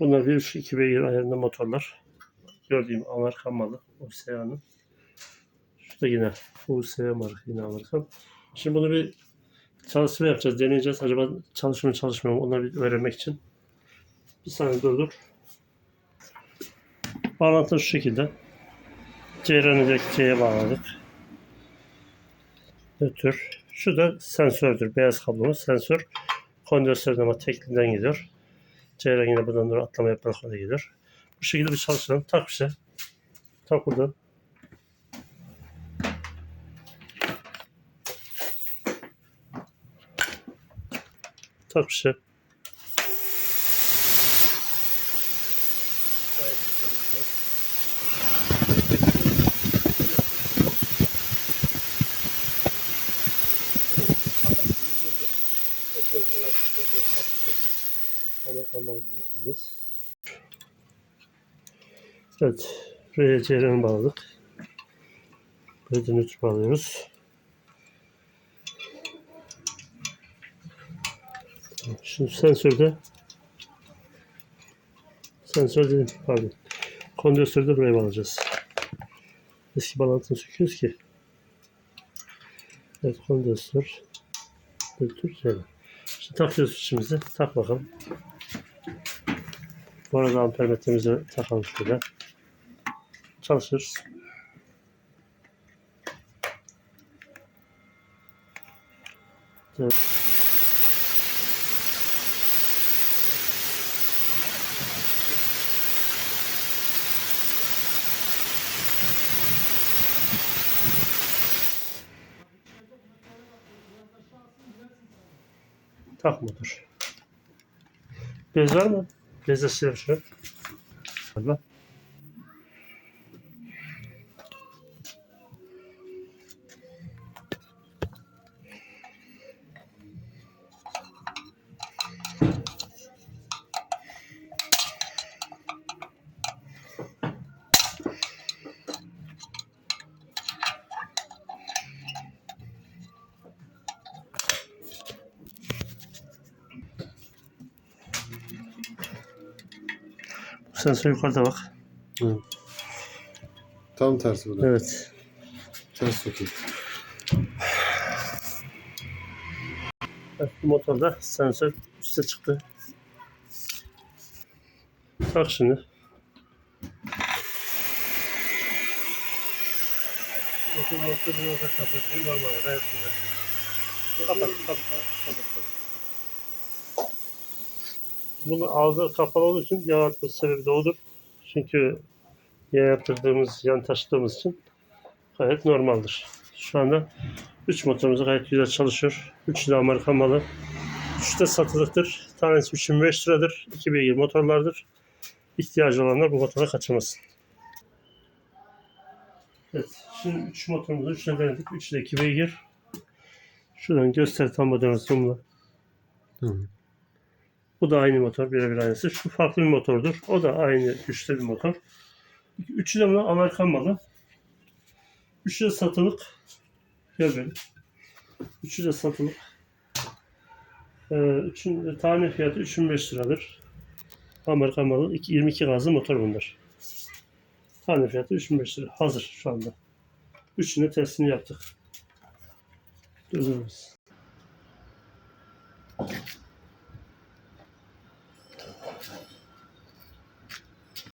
Bunlar 1.3-2 beygir ayarında motorlar. Gördüğüm Amerikan malı. USA'nın. Şu da yine USA marka yine Amerikan. Şimdi bunu bir çalışma yapacağız. Deneyeceğiz. Acaba çalışmıyor mu çalışmıyor mu? Onları bir öğrenmek için. Bir saniye durdur. Bağlantı şu şekilde. Ceyranı C'ye bağladık. Nötr. Şu da sensördür. Beyaz kablomuz sensör. Kondansatör ama teklinden gidiyor. Ceyran yine buradan doğru atlama yaparak gidiyor. Bu şekilde bir çalıştıralım. Tak bir şey. Tak buradan. Tak bir şey. Evet. Ceyranı bağladık. Buraya da nötr bağlıyoruz. Şimdi sensörde sensör dedim pardon. Kondansatörü de buraya bağlayacağız. Eski bağlantını söküyoruz ki. Evet kondansatör. Nötr ceyran. Şimdi takıyoruz içimizi. Tak bakalım. Bu arada ampermetremizi takalım şöyle. Çalışır. Evet. Takmadır. Bez var mı? Bezle silelim şöyle. Sensör yukarıda bak. Tam tersi bu da. Evet. Ters sokayım. Evet, bu motorda sensör üste çıktı. Tak şimdi. Motor motor motor kapatıyor. Normal. Kapat, kapat, kapat, kapat. Bunun ağzı kapalı olduğu için yağ atması sebebi de odur. Çünkü yağ yaptırdığımız, yan taşıdığımız için gayet normaldir. Şu anda 3 motorumuz gayet güzel çalışıyor. 3 de Amerikan malı. 3 de satılıktır. Tanesi 3500 liradır. 2 beygir motorlardır. İhtiyacı olanlar bu motora kaçırmasın. Evet. Şimdi 3 motorumuzu 3'üne denedik. 3 de 2 beygir. Şuradan göster tam modelini zoomla. Tamam. Bu da aynı motor. Birebir aynısı. Şu farklı bir motordur. O da aynı güçte bir motor. Üçü de buna Amerikan malı. Üçü de satılık. Gel böyle. Üçü de satılık. Ee, üçün, de tane fiyatı 3500 liradır. Amerikan malı. İki- 22 gazlı motor bunlar. Tane fiyatı 3500 lira. Hazır şu anda. Üçünü testini yaptık. Durdururuz.